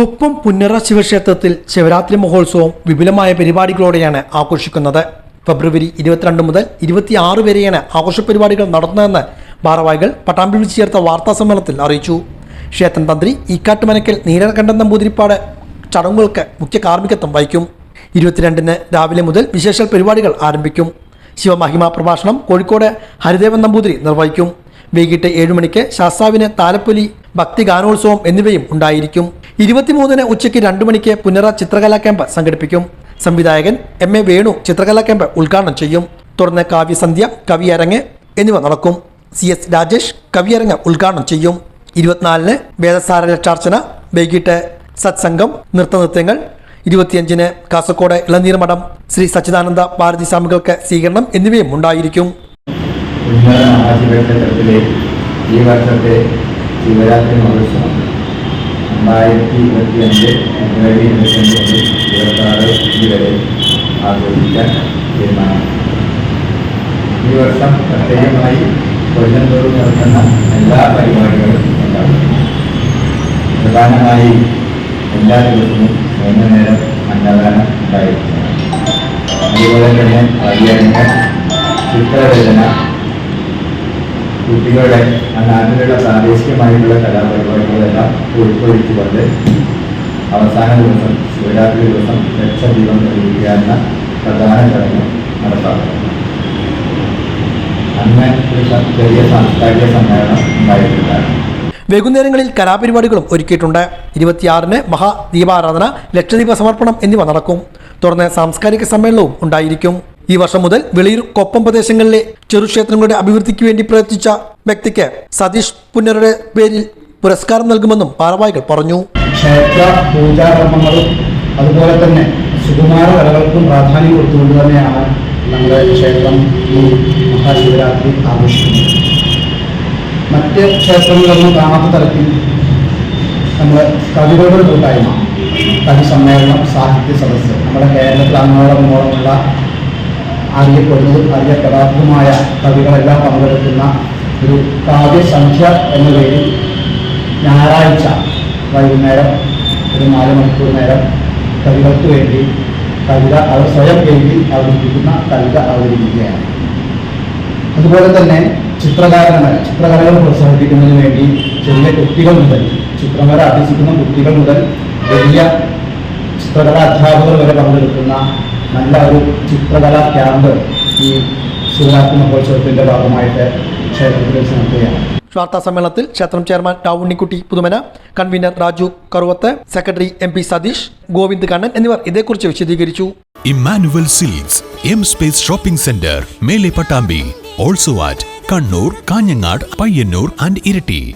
കൊപ്പം പുന്നറ ശിവക്ഷേത്രത്തിൽ ശിവരാത്രി മഹോത്സവം വിപുലമായ പരിപാടികളോടെയാണ് ആഘോഷിക്കുന്നത്. ഫെബ്രുവരി ഇരുപത്തിരണ്ട് മുതൽ ഇരുപത്തിയാറ് വരെയാണ് ആഘോഷ പരിപാടികൾ നടത്തുന്നതെന്ന് ഭാരവാഹികൾ പട്ടാമ്പി വിളിച്ചു ചേർത്ത വാർത്താ സമ്മേളനത്തിൽ അറിയിച്ചു. ക്ഷേത്രം തന്ത്രി ഇക്കാട്ടുമനക്കൽ നീലകണ്ഠൻ നമ്പൂതിരിപ്പാട് ചടങ്ങുകൾക്ക് മുഖ്യ കാർമ്മികത്വം വഹിക്കും. ഇരുപത്തിരണ്ടിന് രാവിലെ മുതൽ വിശേഷ പരിപാടികൾ ആരംഭിക്കും. ശിവമഹിമ പ്രഭാഷണം കോഴിക്കോട് ഹരിദേവൻ നമ്പൂതിരി നിർവഹിക്കും. വൈകിട്ട് ഏഴുമണിക്ക് ശാസ്താവിന് താലപ്പൊലി ഭക്തി ഗാനോത്സവം എന്നിവയും ഉണ്ടായിരിക്കും. ഇരുപത്തിമൂന്നിന് ഉച്ചയ്ക്ക് രണ്ടു മണിക്ക് പുനറ ചിത്രകലാ ക്യാമ്പ് സംഘടിപ്പിക്കും. സംവിധായകൻ എം എ വേണു ചിത്രകലാ ക്യാമ്പ് ഉദ്ഘാടനം ചെയ്യും. തുടർന്ന് കാവ്യസന്ധ്യ കവിയരങ്ങ് എന്നിവ നടക്കും. സി എസ് രാജേഷ് കവിയരങ്ങ് ഉദ്ഘാടനം ചെയ്യും. ഇരുപത്തിനാലിന് വേദസാര ലക്ഷാർച്ചന വൈകിട്ട് സത്സംഗം നൃത്തനൃത്യങ്ങൾ. ഇരുപത്തിയഞ്ചിന് കാസർഗോഡ് ഇളനീർമഠം ശ്രീ സച്ചിദാനന്ദ ഭാരതി സ്വാമികൾക്ക് സ്വീകരണം എന്നിവയും ഉണ്ടായിരിക്കും. ഈ വർഷത്തെ ശിവരാത്രി മഹോത്സവം. രണ്ടായിരത്തി ഇരുപത്തിയഞ്ച് ഫെബ്രുവരി ഇരുപത്തിയഞ്ച് ഇരുപത്താറ് തീയതി വരെ ആഘോഷിക്കാൻ തീരുമാനം. ഈ വർഷം പ്രത്യേകമായി കൊല്ലന്തോറും നടത്തുന്ന എല്ലാ പരിപാടികളും ഉണ്ടാകും. പ്രധാനമായി എല്ലാ ദിവസവും മൂന്ന് നേരം അന്നദാനം ഉണ്ടായിരിക്കും. അതുപോലെ തന്നെ വഴിയരങ്ങ് ചിത്രരചന കുട്ടികളുടെ ആ നാട്ടിലുള്ള പ്രാദേശികമായിട്ടുള്ള കലാപരിപാടികളെല്ലാം ഉൾക്കൊള്ളിച്ചുകൊണ്ട് അവസാന ദിവസം ശിവരാത്രി ദിവസം ലക്ഷദീപം തെളിയിക്കുക എന്ന പ്രധാന ചടങ്ങ് നടത്താറുണ്ട് അന്ന് ഒരു ചെറിയ സാംസ്കാരിക സമ്മേളനം ഉണ്ടായിട്ടുണ്ട്. വൈകുന്നേരങ്ങളിൽ കലാപരിപാടികളും ഒരുക്കിയിട്ടുണ്ട്. ഇരുപത്തിയാറിന് മഹാദീപാരാധന ലക്ഷദീപ സമർപ്പണം എന്നിവ നടക്കും. തുടർന്ന് സാംസ്കാരിക സമ്മേളനവും ഉണ്ടായിരിക്കും. ഈ വർഷം മുതൽ വെളിയൂർ കൊപ്പം പ്രദേശങ്ങളിലെ ചെറുക്ഷേത്രങ്ങളുടെ അഭിവൃദ്ധിക്ക് വേണ്ടി പ്രയത്നിച്ച വ്യക്തിക്ക് സതീഷ് പുന്നരുടെ പേരിൽ പുരസ്കാരം നൽകുമെന്നും ഭാരവാഹികൾ പറഞ്ഞു. ക്ഷേത്ര പൂജാകർമ്മങ്ങളും അതുപോലെ തന്നെ സുകുമാര കലകൾക്കും പ്രാധാന്യം കൊടുത്തുകൊണ്ട് തന്നെയാണ് നമ്മുടെ ക്ഷേത്രം ഈ മഹാശിവരാത്രി ആഘോഷിക്കുന്നത്. മറ്റ് ക്ഷേത്രങ്ങളൊന്നും കാണാത്ത തരത്തിൽ നമ്മൾ കവികളുടെ കൂട്ടായ്മ കവി സമ്മേളനം സാഹിത്യ സദസ്സ് നമ്മുടെ കേരളത്തിൽ അങ്ങോളമോളമുള്ള അറിയപ്പെടുന്നതും അറിയപ്പെടാത്തതുമായ കവികളെല്ലാം പങ്കെടുക്കുന്ന ഒരു കാവ്യസംഖ്യ എന്ന പേരിൽ ഞായറാഴ്ച വൈകുന്നേരം ഒരു നാല് മണിക്കൂർ നേരം കവികൾക്ക് വേണ്ടി കവിത അവർ സ്വയം എഴുതി അവതരിപ്പിക്കുന്ന കവിത അവതരിപ്പിക്കുകയാണ്. അതുപോലെ തന്നെ ചിത്രകാരന്മാർ ചിത്രകലകൾ പ്രോത്സാഹിപ്പിക്കുന്നതിന് വേണ്ടി ചെറിയ കുട്ടികൾ മുതൽ ചിത്രകല അഭ്യസിക്കുന്ന കുട്ടികൾ മുതൽ വലിയ ചിത്രകലാ അധ്യാപകർ വരെ പങ്കെടുക്കുന്ന നല്ല ഒരു ചിത്രകലാ ക്യാമ്പ് ഈ ശിവരാത്രി മഹോത്സവത്തിന്റെ ഭാഗമായിട്ട് ക്ഷേത്രത്തിൽ വെച്ച് നടത്തുകയാണ് വാർത്താ സമ്മേളനത്തിൽ ക്ഷേത്രം chairman Tavunnikutty Puthumana convener Raju Karuvath secretary M P Satheesh Govind Kannan എന്നിവർ ഇതേക്കുറിച്ച് വിശദീകരിച്ചു. Immanuel silks M space shopping centre മേലെ Pattambi also at Kannur Kanhangad Payyanur and Iritty.